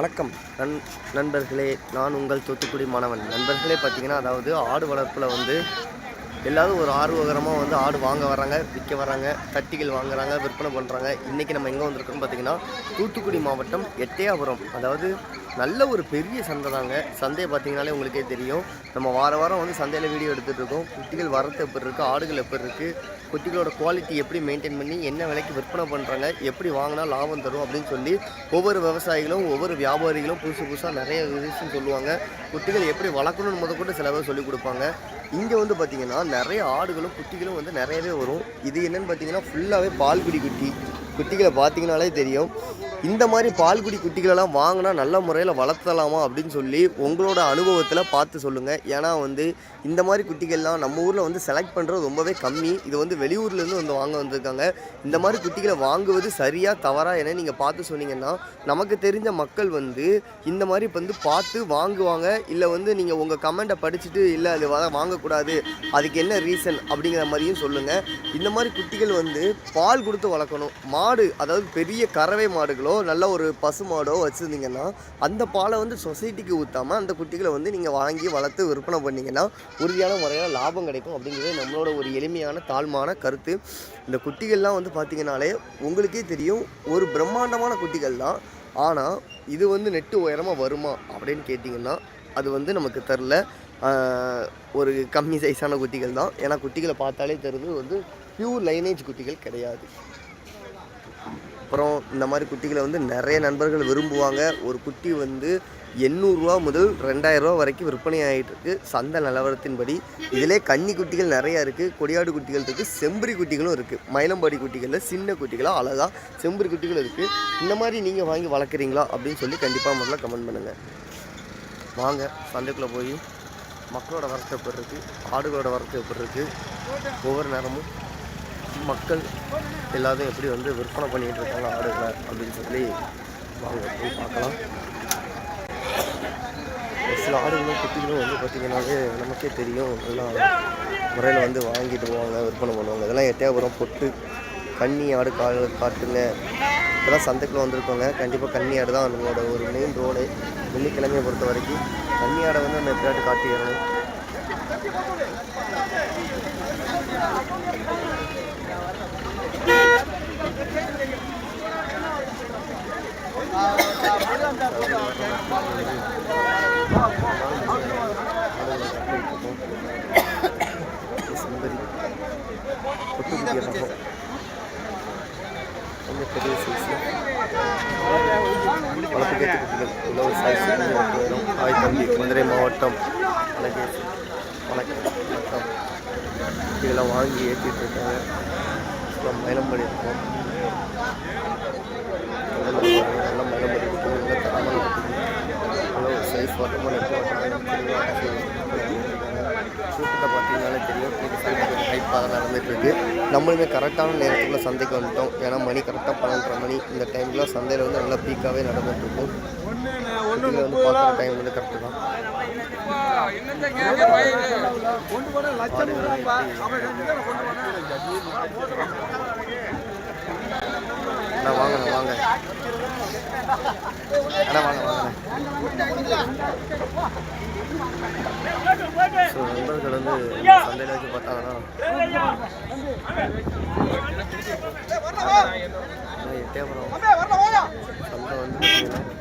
வணக்கம். நண் நண்பர்களே நான் உங்கள் தூத்துக்குடி மாணவன். நண்பர்களே பார்த்தீங்கன்னா அதாவது ஆடு வளர்ப்பில் வந்து எல்லாரும் ஒரு ஆர்வகரமாக வந்து ஆடு வாங்க வராங்க விற்க வராங்க தட்டிகள் வாங்குறாங்க விற்பனை பண்ணுறாங்க இன்றைக்கி நம்ம எங்கே வந்திருக்கோம்னு பார்த்தீங்கன்னா தூத்துக்குடி மாவட்டம் எட்டயாபுரம். அதாவது நல்ல ஒரு பெரிய சந்தை தாங்க. சந்தையை பார்த்தீங்கனாலே உங்களுக்கே தெரியும். நம்ம வார வாரம் வந்து சந்தையில் வீடியோ எடுத்துகிட்டு இருக்கோம். குட்டிகள் வரத்து எப்படி இருக்குது ஆடுகள் எப்படி இருக்குது குட்டிகளோட குவாலிட்டி எப்படி மெயின்டைன் பண்ணி என்ன விலைக்கு விற்பனை பண்ணுறாங்க எப்படி வாங்கினா லாபம் தரும் அப்படின்னு சொல்லி ஒவ்வொரு விவசாயிகளும் ஒவ்வொரு வியாபாரிகளும் புதுசு புதுசாக நிறைய விஷயம் சொல்லுவாங்க. குட்டிகள் எப்படி வளர்க்கணும்னு முதற்கொண்டு சில பேர் சொல்லிக் கொடுப்பாங்க. இங்கே வந்து பார்த்திங்கன்னா நிறைய ஆடுகளும் குட்டிகளும் வந்து நிறையவே வரும். இது என்னென்னு பார்த்தீங்கன்னா ஃபுல்லாகவே பால்குடி குட்டி. குட்டிகளை பார்த்தீங்கனாலே தெரியும். இந்த மாதிரி பால்குடி குட்டிகளெல்லாம் வாங்கினா நல்ல முறையில் வளர்த்தலாமா அப்படின்னு சொல்லி உங்களோட அனுபவத்தில் பார்த்து சொல்லுங்கள் ஏன்னா வந்து இந்த மாதிரி குட்டிகள்லாம் நம்ம ஊரில் வந்து செலக்ட் பண்ணுறது ரொம்பவே கம்மி. இது வந்து வெளியூர்லேருந்து வந்து வாங்க வந்திருக்காங்க. இந்த மாதிரி குட்டிகளை வாங்குவது சரியாக தவறா என நீங்கள் பார்த்து சொன்னீங்கன்னா நமக்கு தெரிஞ்ச மக்கள் வந்து இந்த மாதிரி இப்போ வந்து பார்த்து வாங்குவாங்க. இல்லை வந்து நீங்கள் உங்கள் கமெண்ட்டை படிச்சுட்டு இல்லை அது வாங்கக்கூடாது. அதுக்கு என்ன ரீசன் அப்படிங்கிற மாதிரியும் சொல்லுங்கள் இந்த மாதிரி குட்டிகள் வந்து பால் கொடுத்து வளர்க்கணும். மாடு அதாவது பெரிய கறவை மாடுகளோ நல்ல ஒரு பசு மாடோ வச்சுருந்தீங்கன்னா அந்த பாலை வந்து சொசைட்டிக்கு ஊற்றாமல் அந்த குட்டிகளை வந்து நீங்கள் வாங்கி வளர்த்து விற்பனை பண்ணீங்கன்னா உறுதியான முறையில் லாபம் கிடைக்கும் அப்படிங்கிறது நம்மளோட ஒரு எளிமையான தாழ்மான கருத்து. இந்த குட்டிகள்லாம் வந்து பார்த்திங்கனாலே உங்களுக்கே தெரியும் ஒரு பிரம்மாண்டமான குட்டிகள் தான். ஆனால் இது வந்து நெட்டு உயரமாக வருமா அப்படின்னு கேட்டிங்கன்னா அது வந்து நமக்கு தெரில ஒரு கம்மி சைஸான குட்டிகள் தான். ஏன்னா குட்டிகளை பார்த்தாலே தெரிஞ்சு வந்து பியூர் லைனேஜ் குட்டிகள் கிடையாது. அப்புறம் இந்த மாதிரி குட்டிகளை வந்து நிறைய நண்பர்கள் விரும்புவாங்க. ஒரு குட்டி வந்து எண்ணூறுரூவா முதல் ரெண்டாயிரரூவா வரைக்கும் விற்பனை ஆகிட்டு இருக்கு சந்தை நிலவரத்தின்படி இதிலே கன்னி குட்டிகள் நிறையா இருக்குது கொடியாடு குட்டிகள் இருக்குது செம்பரி குட்டிகளும் இருக்குது மயிலம்பாடி குட்டிகளில் சின்ன குட்டிகளாக அழகாக செம்பரி குட்டிகள் இருக்குது இந்த மாதிரி நீங்கள் வாங்கி வளர்க்குறீங்களா அப்படின்னு சொல்லி கண்டிப்பாக முதல்ல கமெண்ட் பண்ணுங்கள் வாங்க சந்தைக்குள்ளே போய் மக்களோட வரத்து எப்படி இருக்குது ஆடுகளோட வரத்து எப்படி இருக்குது ஒவ்வொரு நேரமும் மக்கள் எல்லாத்தையும் எப்படி வந்து விற்பனை பண்ணிகிட்டு இருக்காங்க ஆடுகளை அப்படின்னு சொல்லி வாங்க போய் பார்க்கலாம். சில ஆடுகளும் குட்டிகளும் வந்து பார்த்திங்கன்னாவே நமக்கே தெரியும். நல்லா முறையில் வந்து வாங்கிட்டு போவாங்க விற்பனை பண்ணுவாங்க. இதெல்லாம் எட்டையாபுரம் பொட்டு கன்னி ஆடு கா காட்டுங்க. இப்போதான் சந்தைக்குள்ள வந்திருக்கோங்க. கண்டிப்பாக கன்னி ஆடு தான் நம்மளோட ஒரு மெயின் ரோடு வெள்ளிக்கிழமையை பொறுத்த வரைக்கும் கன்னி ஆடை வந்து நம்ம எப்படியாட்டு காட்டிடணும் செம்பரி பொட்டு குட்டிய ரகம் கொஞ்சம் பெரிய சைஸ் வளர்ப்பு கேட்டு குட்டிகள் உள்ள ஒரு சைஸ் வரும் ஆய் தம்பி மதுரை மாவட்டம் அழகேசி வணக்கம் வணக்கம் இதெல்லாம் வாங்கி ஏற்றிட்டு இருக்காங்க இதெல்லாம் மயிலம்படி இருக்கும் நல்ல மயிலம்படி இருக்கும் நல்ல தரமான குட்டிகள் நல்ல ஒரு சைஸ் வட்டமாக சூட்டத்தை பார்த்தீங்கனாலே தெரியும் இன்னைக்கு ஹைப்பாக இருக்கு நம்மளுமே கரெக்டான நேரத்துக்குள்ள சந்தைக்கு வந்துட்டோம் ஏன்னா மணி கரெக்டாக பன்னெண்டரை மணி இந்த டைமில் சந்தையில் வந்து நல்லா பீக்காகவே நடந்துட்டு இருக்கும் வந்து பார்க்குற டைம் வந்து கரெக்டு தான் அண்ணா வாங்கண்ணா வாங்க. அண்ணா வாங்க வாங்கண்ணா ஸோ நண்பர்கள் வந்து சந்தையில் வச்சு பார்த்தாங்கன்னா எட்டே அப்புறம் சந்தை வந்து பார்த்தீங்கன்னா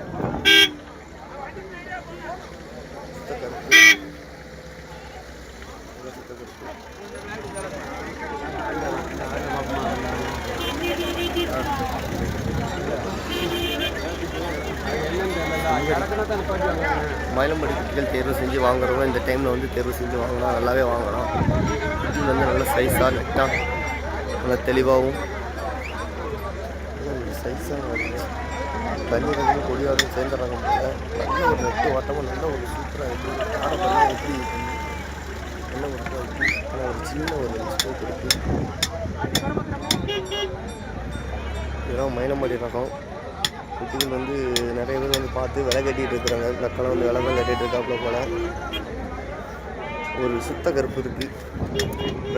மயிலம்படி குட்டிகள் தேர்வு செஞ்சு வாங்குறவங்க இந்த டைமில் வந்து தேர்வு செஞ்சு வாங்கலாம் நல்லாவே வாங்கலாம் குட்டிகள் வந்து நல்ல சைஸாக நெட்டாக நல்ல தெளிவாகவும் சைஸாக தண்ணி ரகம் கொடியாடும் சேர்ந்த ரகம் நல்ல ஒரு நெட்டு வட்டமாக நல்ல ஒரு சூப்பராக இருக்குது ஆடப்பெல்லாம் எப்படி நல்ல ஒரு. ஆனால் ஒரு சின்ன ஒரு ஸ்கோப் இருக்குது இதெல்லாம் மயிலம்படி ரகம். குட்டிகள் வந்து நிறைய பேர் வந்து பார்த்து விலை கட்டிகிட்டு இருக்கிறாங்க. நக்கலை வந்து விலை தான் கட்டிட்டு இருக்காப்புல போல. ஒரு சுத்த கருப்பு இருக்குது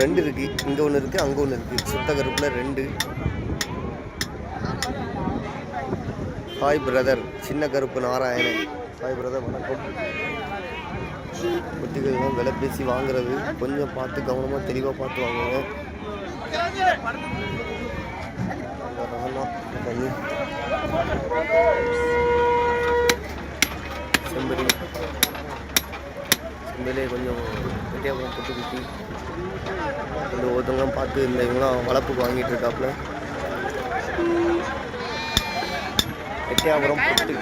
ரெண்டு இருக்குது இங்கே ஒன்று இருக்குது அங்கே ஒன்று இருக்குது சுத்த கருப்பில் ரெண்டு. ஹாய் பிரதர் சின்ன கருப்பு நாராயணன். ஹாய் பிரதர் வணக்கம். குட்டிகள்லாம் விலை பேசி வாங்குறது. கொஞ்சம் பார்த்து கவனமாக தெளிவாக பார்த்து வாங்குங்க. இந்த செம்பரி செம்பரிலே கொஞ்சம் வெட்டியாபுரம் புட்டு குட்டி இந்த ஒருத்தவங்களாம் பார்த்து இந்த இவங்களாம் வளர்ப்புக்கு வாங்கிட்டு இருக்காப்புல வெட்டியாபுரம் புட்டு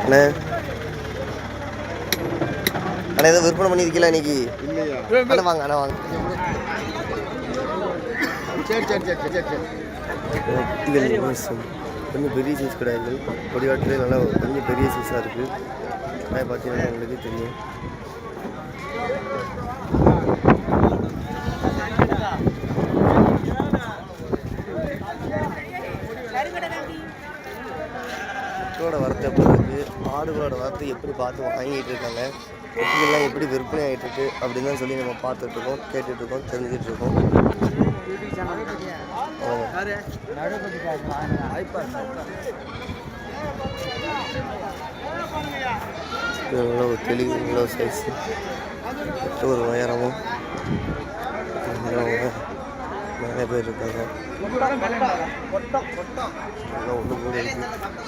அண்ணே அண்ணா ஏதோ விற்பனை பண்ணியிருக்கீங்களா இன்னைக்கு? அண்ணா வாங்க அண்ணா வாங்க. சரி சரி சரி சரி சரி. கொஞ்சம் பெரிய சைஸ் கிடையாது கொடியாட்டிலே நல்லா கொஞ்சம் பெரிய சைஸாக இருக்குது நான் பார்த்தீங்கன்னா உங்களுக்கு தெரியும். குட்டியோட வரத்து எப்படி இருக்குது ஆடுகளோட வரத்து எப்படி பார்த்து வாங்கிட்டு இருக்காங்க? குட்டிகள்லாம் எப்படி விற்பனை ஆகிட்டு இருக்கு அப்படின்னு தான் சொல்லி நம்ம பார்த்துட்டு இருக்கோம் கேட்டுட்டு இருக்கோம் தெரிஞ்சுட்டு இருக்கோம் ஒரு தெளிவு இவ்வளோ சைஸ் ஒரு உயரமும் நிறைய பேர் இருக்காங்க. ஒன்று கூட இருக்கு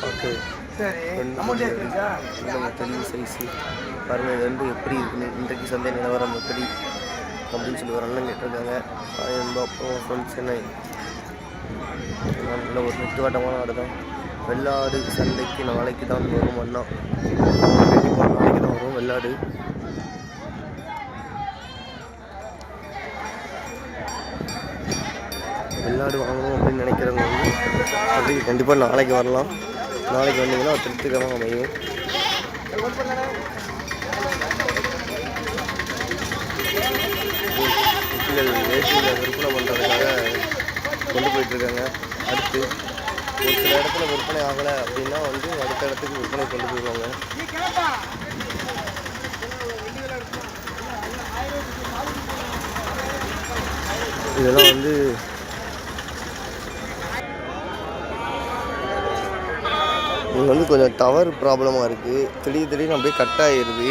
ஓகே ரெண்டு சைஸு பாருங்கள் இது எப்படி இருக்குன்னு இன்றைக்கு சந்தை நிலவரம் எப்படி அப்படின்னு சொல்லி ஒரு அண்ணன் கேட்டிருக்காங்க நண்பா அப்புறம் ஃப்ரெண்ட்ஸ் என்ன நல்ல ஒரு நெட்டுவாட்டமான ஆடு தான் வெள்ளாடு சந்தைக்கு நாளைக்கு தான் வரும் அண்ணா கண்டிப்பாக நாளைக்கு தான் வரும் வெள்ளாடு வெள்ளாடு வாங்கணும் அப்படின்னு நினைக்கிறவங்க வந்து கண்டிப்பாக நாளைக்கு வரலாம். நாளைக்கு வந்தீங்கன்னா ஒரு திருப்திகரமாக அமையும். வேஷ்டியில் விற்பனை பண்ணுறதுக்காக கொண்டு போயிட்டுருக்காங்க. அடுத்து ஒரு சில இடத்துல விற்பனை ஆகலை அப்படின்னா வந்து அடுத்த இடத்துக்கு விற்பனை கொண்டு போயிடுவாங்க. இதெல்லாம் வந்து இது வந்து கொஞ்சம் டவர் ப்ராப்ளமாக இருக்குது திடீர் திடீர்னு அப்படியே கட் ஆகிடுது